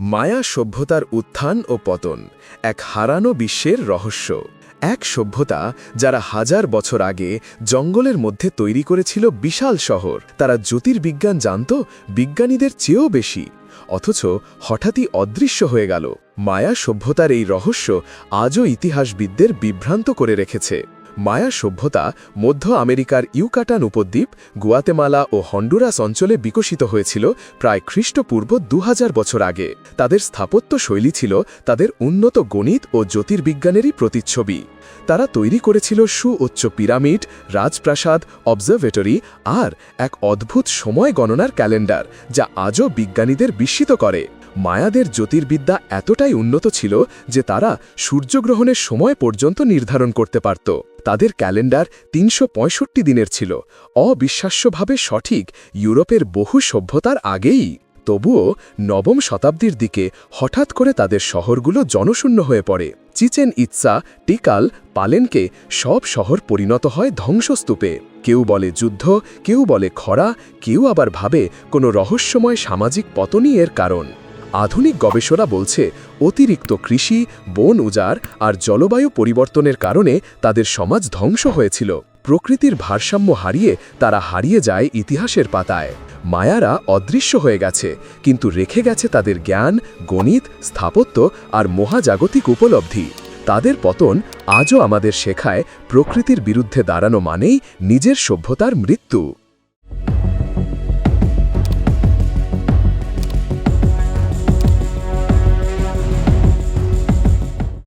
মায়া সভ্যতার উত্থান ও পতন, এক হারানো বিশ্বের রহস্য। এক সভ্যতা যারা হাজার বছর আগে জঙ্গলের মধ্যে তৈরি করেছিল বিশাল শহর, তারা জ্যোতির্বিজ্ঞান জানত বিজ্ঞানীদের চেয়েও বেশি। অথচ হঠাৎই অদৃশ্য হয়ে গেল। মায়া সভ্যতার এই রহস্য আজও ইতিহাসবিদদের বিভ্রান্ত করে রেখেছে। মায়া সভ্যতা মধ্য আমেরিকার ইউকাটান উপদ্বীপ, গুয়াতেমালা ও হন্ডুরাস অঞ্চলে বিকশিত হয়েছিল প্রায় খ্রিস্টপূর্ব দু হাজার বছর আগে। তাদের স্থাপত্য শৈলী ছিল তাদের উন্নত গণিত ও জ্যোতির্বিজ্ঞানেরই প্রতিচ্ছবি। তারা তৈরি করেছিল সুউচ্চ পিরামিড, রাজপ্রাসাদ, অবজারভেটরি আর এক অদ্ভুত সময় গণনার ক্যালেন্ডার, যা আজও বিজ্ঞানীদের বিস্মিত করে। মায়াদের জ্যোতির্বিদ্যা এতটাই উন্নত ছিল যে তারা সূর্যগ্রহণের সময় পর্যন্ত নির্ধারণ করতে পারত। তাদের ক্যালেন্ডার তিনশো পঁয়ষট্টি দিনের ছিল। অবিশ্বাস্যভাবে সঠিক ইউরোপের বহু সভ্যতার আগেই। তবুও নবম শতাব্দীর দিকে হঠাৎ করে তাদের শহরগুলো জনশূন্য হয়ে পড়ে। চিচেন ইৎসা, টিকাল, পালেনকে সব শহর পরিণত হয় ধ্বংসস্তূপে। কেউ বলে যুদ্ধ, কেউ বলে খরা, কেউ আবার ভাবে কোনো রহস্যময় সামাজিক পতনই এর কারণ। আধুনিক গবেষণা বলছে, অতিরিক্ত কৃষি, বন উজাড় আর জলবায়ু পরিবর্তনের কারণে তাদের সমাজ ধ্বংস হয়েছিল। প্রকৃতির ভারসাম্য হারিয়ে তারা হারিয়ে যায় ইতিহাসের পাতায়। মায়ারা অদৃশ্য হয়ে গেছে, কিন্তু রেখে গেছে তাদের জ্ঞান, গণিত, স্থাপত্য আর মহাজাগতিক উপলব্ধি। তাদের পতন আজও আমাদের শেখায় প্রকৃতির বিরুদ্ধে দাঁড়ানো মানেই নিজের সভ্যতার মৃত্যু।